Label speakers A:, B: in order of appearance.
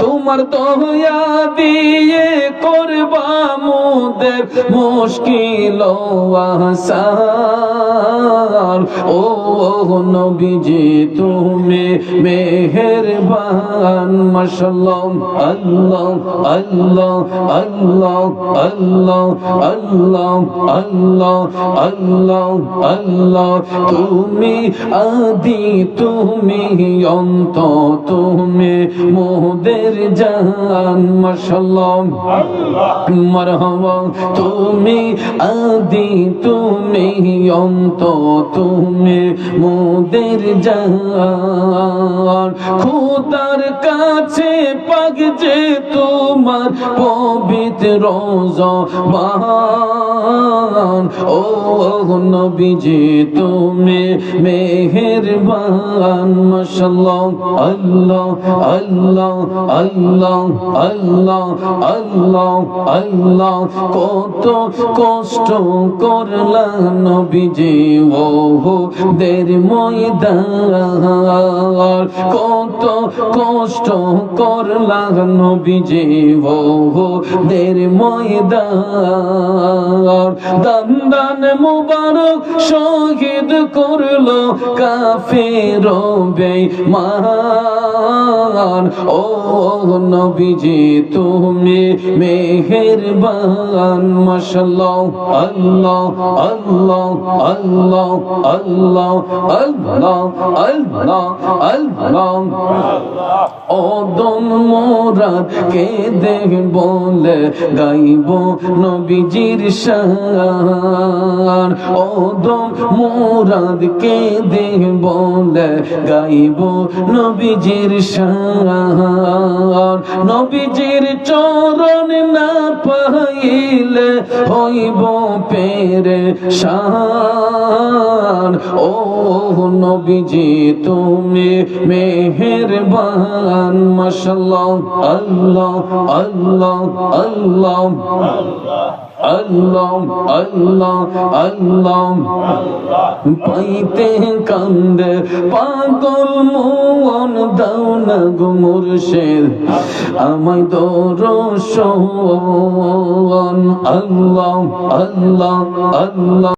A: তোমার দয়া দিয়ে করবা মোদের মুশকিল আসার ও নবীজি, তুমি মেহেরবান, মাশাল্লাহ, আল্লাহ আল্লাহ আল্লাহ আল্লাহ আল্লাহ আল্লাহ আল্লাহ আল্লাহ। তুমি আদি, তুমি অন্ত, তুমি মোদের জান মাশাল্লাহ মারহাবা, তুমি আদি, তুমি অন্ত, তুমি মোদের জান। খুদার কাছে পাগ যে তোমার পবিত্র জবান। ও নবীজি, তুমি মেহেরবান মাশাল্লাহ আল্লাহ আল্লাহ আল্লাহ আল্লাহ আল্লাহ আল্লাহ, কত কষ্ট করলা নবীজি ও দের ময়দান। কত কষ্ট করলা নবীজি ও দের ময়দান। দান দান মুবারক শহীদ করল কাফের বেঈমান ও নবীজি তুমি মেহেরবান মাশাল্লাহ আল্লাহ আল্লাহ আল্লাহ আল্লাহ আল্লাহ আল্লাহ আল্লাহ। ওদম মোরাদ কে দেখ বলে গাইব নবীজির শান। ওদম মোরাদ কে দেখ বলে গাইব নবীজির শান। নবীজির চরণ না পাইলে হইব পেরে শান নবীজি, তুমি মেহেরবান মাশাল্লাহ আল্লাহ আল্লাহ আল্লাহ আল্লাহ আল্লাহ আল্লাহ। পাইতে কান্দে পাগল মন দাও না গো মুর্শিদ, আমায় আল্লাহ আল্লাহ আল্লাহ।